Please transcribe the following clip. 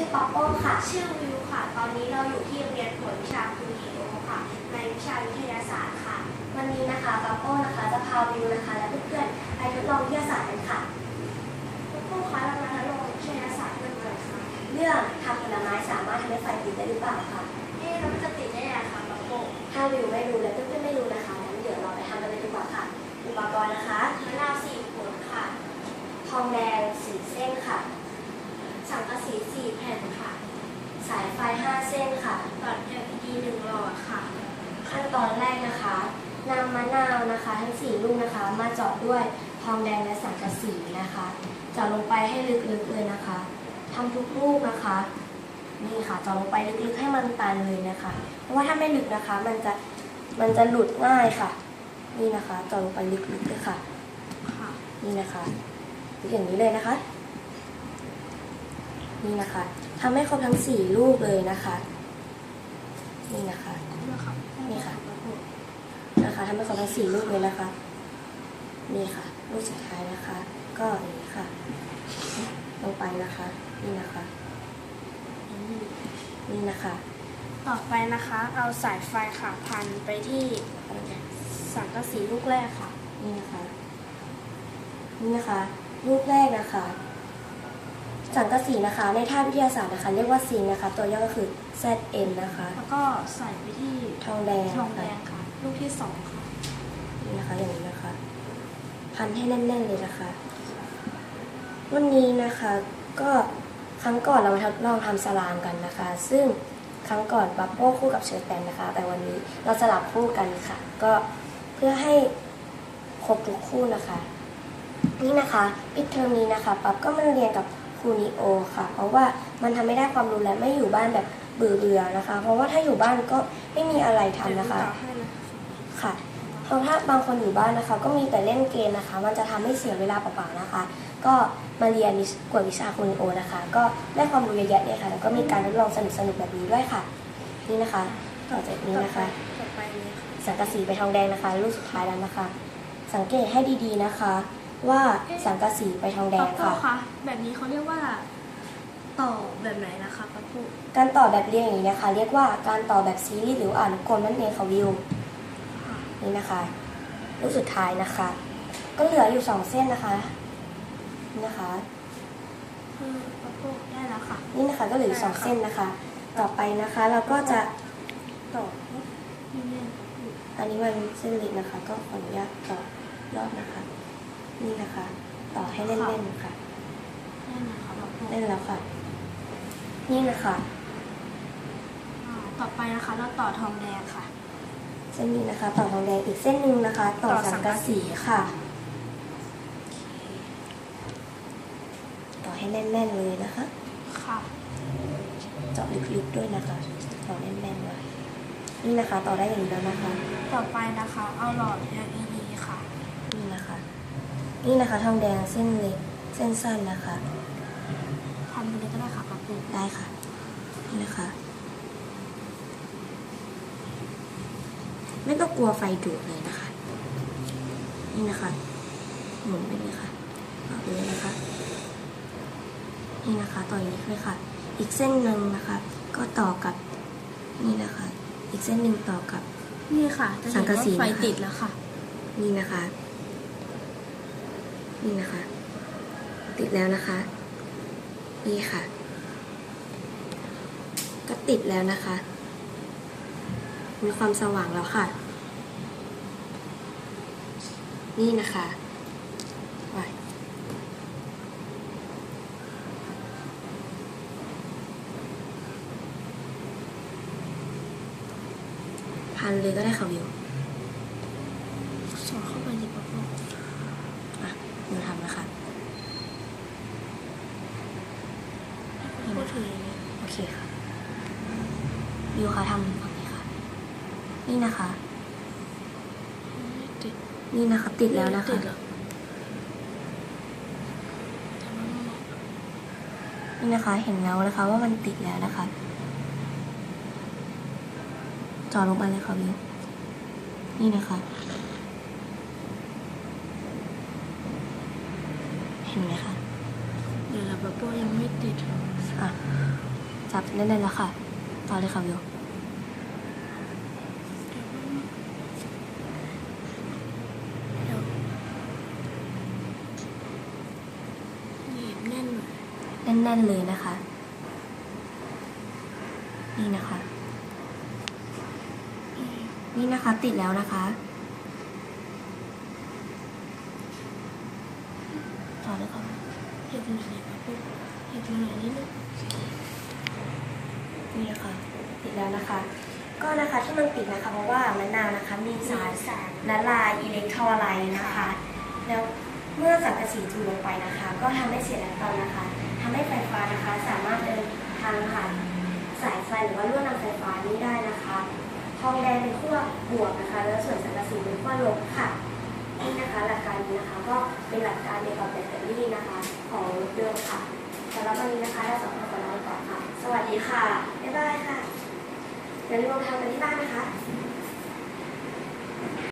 ชื่อป๊อปโป้ค่ะ ชื่อวิวค่ะ ตอนนี้เราอยู่ที่โรงเรียนผลวิชาคุณฮีโอค่ะ ในวิชาวิทยาศาสตร์ค่ะ วันนี้นะคะป๊อปโป้นะคะจะพาวิวนะคะ และเพื่อนๆไปทดลองวิทยาศาสตร์กันค่ะคุณครูคะเรามาทดลองวิทยาศาสตร์เรื่องอะไรคะเรื่องทำผลไม้สามารถทำให้ไฟติดได้หรือเปล่าคะเอ๊ะแล้วมันจะติดได้ยังไงคะปะโป้ถ้าวิวไม่รู้และเพื่อนๆไม่รู้นะคะงั้นเดี๋ยวเราไปทำกันเลยดีกว่าค่ะ อุปกรณ์นะคะมะนาวสี่ผลค่ะ ทองแดงสีเส้นค่ะ สังกะสีสี่แผ่นค่ะ สายไฟห้าเส้นค่ะ หลอด LED หนึ่งหลอดค่ะ ขั้นตอนแรกนะคะนำมะนาวนะคะ ทั้งสี่ลูกนะคะ มาเจาะด้วยทองแดงและสังกะสีนะคะเจาะลงไปให้ลึกๆเลยนะคะทำทุกลูกนะคะ นี่ค่ะเจาะลงไปลึกๆให้มันตันเลยนะคะ เพราะว่าถ้าไม่ลึกนะคะ มันจะมันจะหลุดง่ายค่ะ นี่นะคะเจาะลงไปลึกๆเลยค่ะค่ะนี่นะคะอย่างนี้เลยนะคะ นี่นะคะทำให้ครบทั้งสี่ลูกเลยนะคะ นี่นะคะนี่ค่ะนะคะทำให้ครบทั้งสี่ลูกเลยนะคะ นี่ค่ะ ลูกสุดท้ายนะคะ ก็อย่างนี้ค่ะ ลงไปนะคะ นี่นะคะ นี่นะคะ ต่อไปนะคะ เอาสายไฟค่ะพันไปที่สังกะสีลูกแรกค่ะ นี่นะคะ นี่นะคะ ลูกแรกนะคะ สังกะสีนะคะ ในทางวิทยาศาสตร์นะคะ เรียกว่าซิงค์นะคะ ตัวย่อก็คือ ZN นะคะ แล้วก็ใส่ไปที่ทองแดงทองแดงค่ะ ลูกที่สองค่ะนี่นะคะอย่างนี้นะคะ พันให้แน่นๆเลยนะคะ วันนี้นะคะก็ครั้งก่อนเรามาทดลองทำสลามกันนะคะ ซึ่งครั้งก่อนปัปโป้คู่กับเชอร์แตมนะคะ แต่วันนี้เราสลับคู่กันค่ะ ก็เพื่อให้ครบทุกคู่นะคะ นี่นะคะปิดเทอมนี้นะคะปั๊บก็มาเรียนกับ ครูนิโอค่ะ เพราะว่ามันทำไม่ได้ความรู้และไม่อยู่บ้านแบบเบื่อเบื่อๆนะคะ เพราะว่าถ้าอยู่บ้านก็ไม่มีอะไรทำนะคะเดี๋ยวดูต่อให้นะคะค่ะเพราะถ้าบางคนอยู่บ้านนะคะ ก็มีแต่เล่นเกมนะคะ มันจะทำให้เสียเวลาเปล่าๆนะคะ ก็มาเรียนวิชกวดวิชาครูนิโอนะคะ ก็ได้ความรู้เยอะแยะเลยค่ะแล้วก็มีการทดลองสนุกๆแบบนี้ด้วยค่ะ นี่นะคะต่อจากนี้นะคะต่อไปนี้ค่ะสังกะสีไปทองแดงนะคะลูกสุดท้ายแล้วนะคะ สังเกตให้ดีๆนะคะ ว่าสังกะสีไปทองแดปะงโป้ค่ะคะแบบนี้เขาเรียกว่าต่อแบบไหนนะคะปะโป้การต่อแบบเรียงอย่างนี้นะคะ เรียกว่าการต่อแบบซีรีส์หรืออ่านกลมนั่นเองค่ะวิวนี่นะคะลูกสุดท้ายนะคะ ก็เหลืออยู่สองเส้นนะคะนี่นะคะคือปะโป้ได้แล้วค่ะนี่นะคะก็เหลืออยู่สองเส้นนะคะ ต่อไปนะคะ เราก็จะต่อนี่เนี่ยอันนี้มันเส้นเล็กนะคะ ก็ขออนุญาตต่อยอดนะคะ นี่นะคะ ต่อให้แน่นๆค่ะได้นะคะปะโป้แน่นแล้วค่ะ นี่นะคะอ่าต่อไปนะคะเราต่อทองแดงค่ะเส้นนี้นะคะ ต่อทองแดงอีกเส้นหนึ่งนะคะ ต่อต่อสัสังงกะกะสีสีค่ะ ต่อให้แน่นๆเลยนะคะ ค่ะเจาะลึกๆด้วยนะคะ ต่อแน่นๆไว้นี่นะคะ ต่อได้อย่างนี้แล้วนะคะ ต่อไปนะคะ เอาหลอด LED ค่ะนี่นะคะ นี่นะคะทองแดงเส้นเล็กเส้นสั้นนะคะทำไปเลยก็ได้ค่ะปะโป้ได้ค่ะ นี่นะคะ ไม่ต้องกลัวไฟดูดเลยนะคะ นี่นะคะหมุนไปเลยค่ะต่อไปเลยนะคะ นี่นะคะต่ออย่างนี้เลยค่ะ อีกเส้นหนึ่งนะคะ ก็ต่อกับนี่นะคะ อีกเส้นหนึ่งต่อกับ นี่ค่ะจะสัเห็งนกะว่าสีไฟนะคะติดแล้วค่ะ นี่นะคะ นี่นะคะ ติดแล้วนะคะ นี่ค่ะ ก็ติดแล้วนะคะ มีความสว่างแล้วค่ะ นี่นะคะพันเลยก็ได้ค่ะวิว สอดเข้าไปในปะโป้ อะหนูทำนะคะ พูดถึงอย่างนี้ โอเคค่ะ วิวค่ะทำฝั่งนี้ค่ะ นี่นะคะไม่ติดนี่นะคะ ติดแล้วนะติคะดเหรอนี่นะคะ เห็นแล้วนะคะว่ามันติดแล้วนะคะ จอลงไปเลยค่ะวิวนี่นะคะ เห็นไหมคะเดี๋ยวเราแบบโบยังไม่ติดอะจับแน่นๆแล้วค่ะ ต่อเลยค่ะวิว เดี๋ยวหนีบแน่นหน่อย แน่นๆเลยนะคะ นี่นะคะ นี่นะคะติดแล้วนะคะต่อเลยค่ะเหยียบหน่อยนะครับโบเหยียบหน่อยนิดนึงนี่นะคะติดแล้วนะคะ ก็นะคะที่มันติดนะคะเพราะว่ามะนาวนะคะมีสารสารละลายอิเล็กโทรไลต์นะคะ แล้วเมื่อสังกะสีจุลงไปนะคะ ก็ทำให้เสียแรงตอนนะคะ ให้ไฟฟ้านะคะ สามารถเดินทางผ่านสายไฟหรือว่าลวดนำไฟฟ้านี้ได้นะคะทองแดงเป็นขั้วบวกนะคะ แล้วส่วนสังกะสีเป็นขั้วลบค่ะนี่นะคะหลักการนี้นะคะ ก็เป็นหลักการเดียวกับแบตเตอรี่นะคะ ของรถยนต์ค่ะสำหรับวันนี้นะคะเราสองคนขอลาไปก่อนค่ะ สวัสดีค่ะบ๊ายบายค่ะอย่าลืมลองทำกันที่บ้านนะคะ